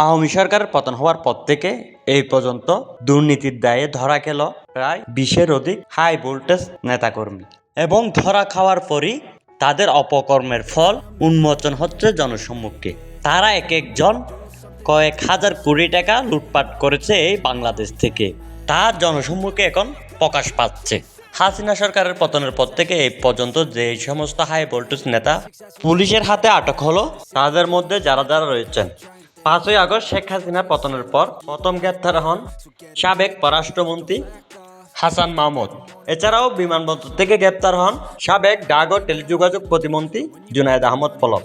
আওয়ামী সরকারের পতন হওয়ার পর থেকে এই পর্যন্ত দুর্নীতির দায়ে ধরা গেল প্রায় বিশের অধিক হাই ভোল্টেজ নেতাকর্মী। এবং ধরা খাওয়ার পরই তাদের অপকর্মের ফল উন্মোচন হচ্ছে জনসম্মুখে। তারা এক একজন কয়েক হাজার কোটি টাকা লুটপাট করেছে এই বাংলাদেশ থেকে। তার জনসম্মুখে এখন প্রকাশ পাচ্ছে। হাসিনা সরকারের পতনের পর থেকে এই পর্যন্ত যে সমস্ত হাই ভোল্টেজ নেতা পুলিশের হাতে আটক হলো, তাদের মধ্যে যারা যারা রয়েছেন পাঁচই আগস্ট শেখ হাসিনার পতনের পর প্রথম গ্রেপ্তার হন সাবেক পররাষ্ট্রমন্ত্রী হাসান মাহমুদ। এছাড়াও বিমানবন্দর থেকে গ্রেপ্তার হন সাবেক ডাক ও টেলিযোগাযোগ প্রতিমন্ত্রী জুনায়দ আহমদ পলক।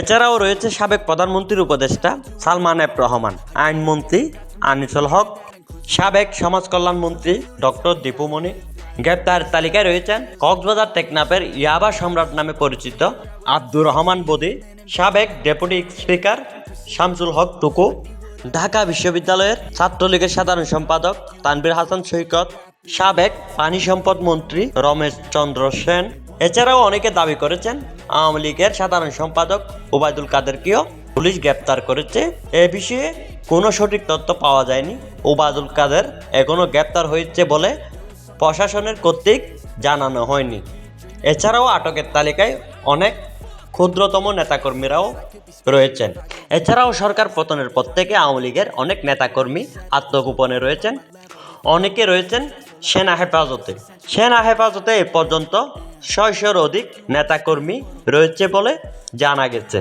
এছাড়াও রয়েছে সাবেক প্রধানমন্ত্রীর উপদেষ্টা সালমান এফ রহমান, আইনমন্ত্রী আনিসুল হক, সাবেক সমাজ কল্যাণ মন্ত্রী ডক্টর দীপুমণি গ্রেপ্তার তালিকায় রয়েছেন কক্সবাজার টেকনাফের ইয়াবা সম্রাট নামে পরিচিত আব্দুর রহমান বদি, সাবেক ডেপুটি স্পিকার শামসুল হক টুকু। ঢাকা বিশ্ববিদ্যালয়ের ছাত্রলীগের সাধারণ সম্পাদক তানভীর হাসান সৈকত। সাবেক পানি সম্পদ মন্ত্রী রমেশ চন্দ্র সেন। এছাড়াও অনেকে দাবি করেছেন আওয়ামী লীগের সাধারণ সম্পাদক ওবায়দুল কাদেরকেও পুলিশ গ্রেপ্তার করেছে। এ বিষয়ে কোনো সঠিক তথ্য পাওয়া যায়নি। ওবায়দুল কাদের এখনও গ্রেপ্তার হয়েছে বলে প্রশাসনের কর্তৃক জানানো হয়নি। এছাড়াও আটকের তালিকায় অনেক ক্ষুদ্রতম নেতাকর্মীরাও রয়েছেন। এছাড়াও সরকার পতনের পর থেকে আওয়ামী লীগের অনেক নেতাকর্মী আত্মগোপনে রয়েছেন। অনেকে রয়েছেন সেনা হেফাজতে। সেনা হেফাজতে এ পর্যন্ত ছয়শোর অধিক নেতাকর্মী রয়েছে বলে জানা গেছে।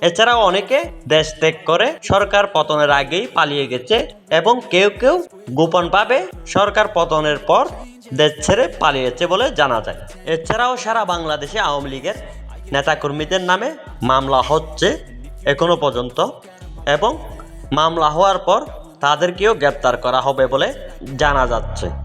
এছাড়াও অনেকে দেশ ত্যাগ করে সরকার পতনের আগেই পালিয়ে গেছে এবং কেউ কেউ গোপনভাবে সরকার পতনের পর দেশ ছেড়ে পালিয়েছে বলে জানা যায়। এছাড়াও সারা বাংলাদেশে আওয়ামী লীগের নেতাকর্মীদের নামে মামলা হচ্ছে এখনও পর্যন্ত এবং মামলা হওয়ার পর তাদেরকেও গ্রেপ্তার করা হবে বলে জানা যাচ্ছে।